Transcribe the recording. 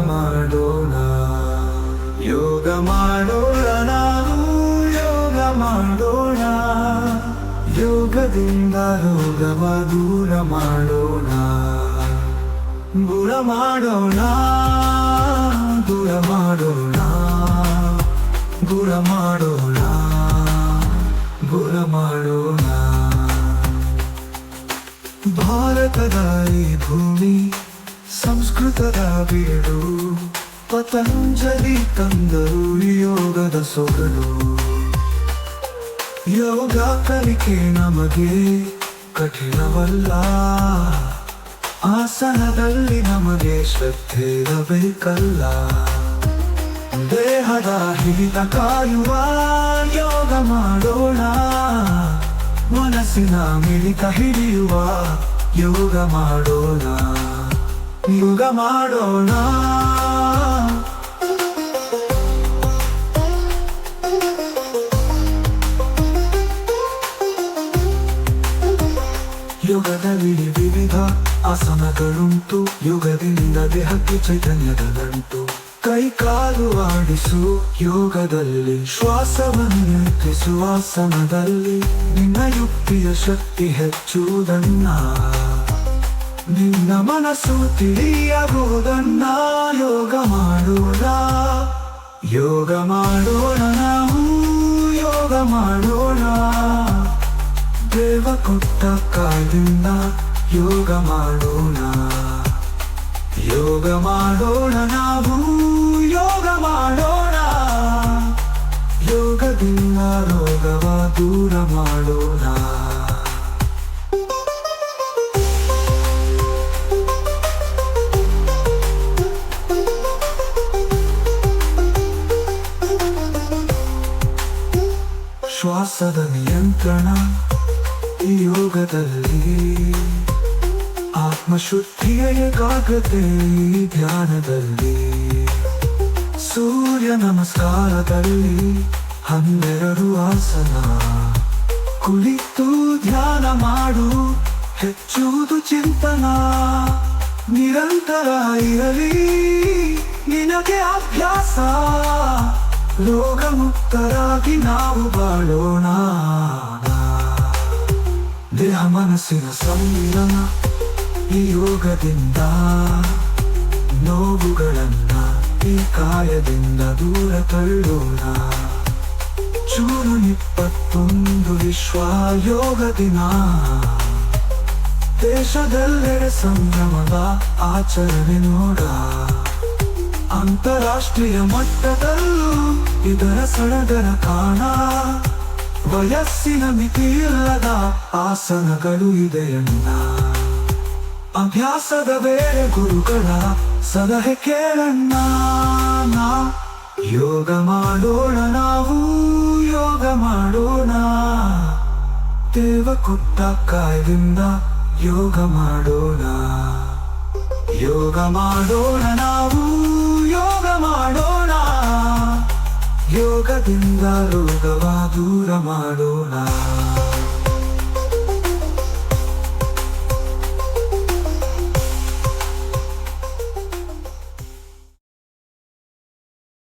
ಮಾಡೋಣ. ಯೋಗ ಮಾಡೋಣ ನಾವು, ಯೋಗ ಮಾಡೋಣ. ಯೋಗದಿಂದ ರೋಗವ ದೂರ ಮಾಡೋಣ. ದೂರ ಮಾಡೋಣ ದೂರ ಮಾಡೋಣ. ದೂರ ಮಾಡೋಣ ದೂರ ಮಾಡೋಣ. ಭಾರತದ ಭೂಮಿ, ಸಂಸ್ಕೃತದ ಬೀಡು, ಪತಂಜಲಿ ತಂದರು ಯೋಗದ ಸೊಗಡು. ಯೋಗ ಕಲಿಕೆ ನಮಗೆ ಕಠಿಣವಲ್ಲ, ಆಸನದಲ್ಲಿ ನಮಗೆ ಶ್ರದ್ಧೆ ಇರಬೇಕಲ್ಲ. ದೇಹದ ಹಿಡಿತ ಕಾಯುವ ಯೋಗ ಮಾಡೋಣ, ಮನಸ್ಸಿನ ಮಿಳಿತ ಹಿಡಿಯುವ ಯೋಗ ಮಾಡೋಣ ಯೋಗ ಮಾಡೋಣ. ಯೋಗದಲ್ಲಿ ವಿವಿಧ ಆಸನಗಳುಂಟು ಯೋಗದಿಂದ ದೇಹಕ್ಕೆ ಚೈತನ್ಯದ ನಂಟು ಕೈ ಕಾಲು ಆಡಿಸು ಯೋಗದಲ್ಲಿ, ಶ್ವಾಸವನ್ನು ಆಸನದಲ್ಲಿ. ನಿನ್ನ ಯುಕ್ತಿಯ ಶಕ್ತಿ ಹೆಚ್ಚುವುದನ್ನ ನಿನ್ನ ಮನಸ್ಸು ತಿಳಿಯಬಹುದನ್ನ ಯೋಗ ಮಾಡೋಣ. ಯೋಗ ಮಾಡೋಣ ನಾವು. ಯೋಗ ಮಾಡೋಣ. ದೇವ ಕೊಟ್ಟ ಕಾಲಿಂದ ಯೋಗ ಮಾಡೋಣ. ಯೋಗ ಮಾಡೋಣ ನಾವು ಯೋಗ ಮಾಡೋಣ. ಯೋಗದಿಂದ ರೋಗವ ದೂರ ಮಾಡೋಣ. ಶ್ವಾಸದ ನಿಯಂತ್ರಣ ಈ ಯೋಗದಲ್ಲಿ. ಆತ್ಮಶುದ್ಧಿಯ ಏಕಾಗ್ರತೆ ಧ್ಯಾನದಲ್ಲಿ ಸೂರ್ಯ ನಮಸ್ಕಾರದಲ್ಲಿ ಹನ್ನೆರಡು ಆಸನ. ಕುಳಿತು ಧ್ಯಾನ ಮಾಡು, ಹೆಚ್ಚುವುದು ಚಿಂತನ. ನಿರಂತರ ಇರಲಿ, ನಿನಗೆ ಅಭ್ಯಾಸ. ರೋಗ ಮುಕ್ತರಾಗಿ ನಾವು ಬಾಳೋಣ. ದೇಹ ಮನಸ್ಸಿನ ಸಮ್ಮಿಲನ ಈ ಯೋಗದಿಂದ ನೋವುಗಳನ್ನ ಈ ಕಾಯದಿಂದ ದೂರ ತಳ್ಳೋಣ. ಚೂರು ಇಪ್ಪತ್ತೊಂದು ವಿಶ್ವ ಯೋಗ ದಿನ. ದೇಶದೆಲ್ಲೆಡೆ ಸಂಭ್ರಮದ ಆಚರಣೆ ನೋಡ. ಅಂತಾರಾಷ್ಟ್ರೀಯ ಮಟ್ಟದಲ್ಲೂ ಇದರ ಸಡಗರ ಕಾಣ. ವಯಸ್ಸಿನ ಮಿತಿಯಿಲ್ಲದ ಆಸನಗಳು ಇದೆಯನ್ನ ಅಭ್ಯಾಸದ ವೇಳೆ ಗುರುಗಳ ಸಲಹೆ ಕೇಳಣ್ಣ. ಯೋಗ ಮಾಡೋಣ, ನಾವು ಯೋಗ ಮಾಡೋಣ. ದೇವ ಕೊಟ್ಟ ಕಾಯದಿಂದ ಯೋಗ ಮಾಡೋಣ. ಯೋಗ ಮಾಡೋಣ, ನಾವು ಯೋಗ ಮಾಡೋಣ. ಯೋಗದಿಂದ ರೋಗವ ದೂರ ಮಾಡೋಣ.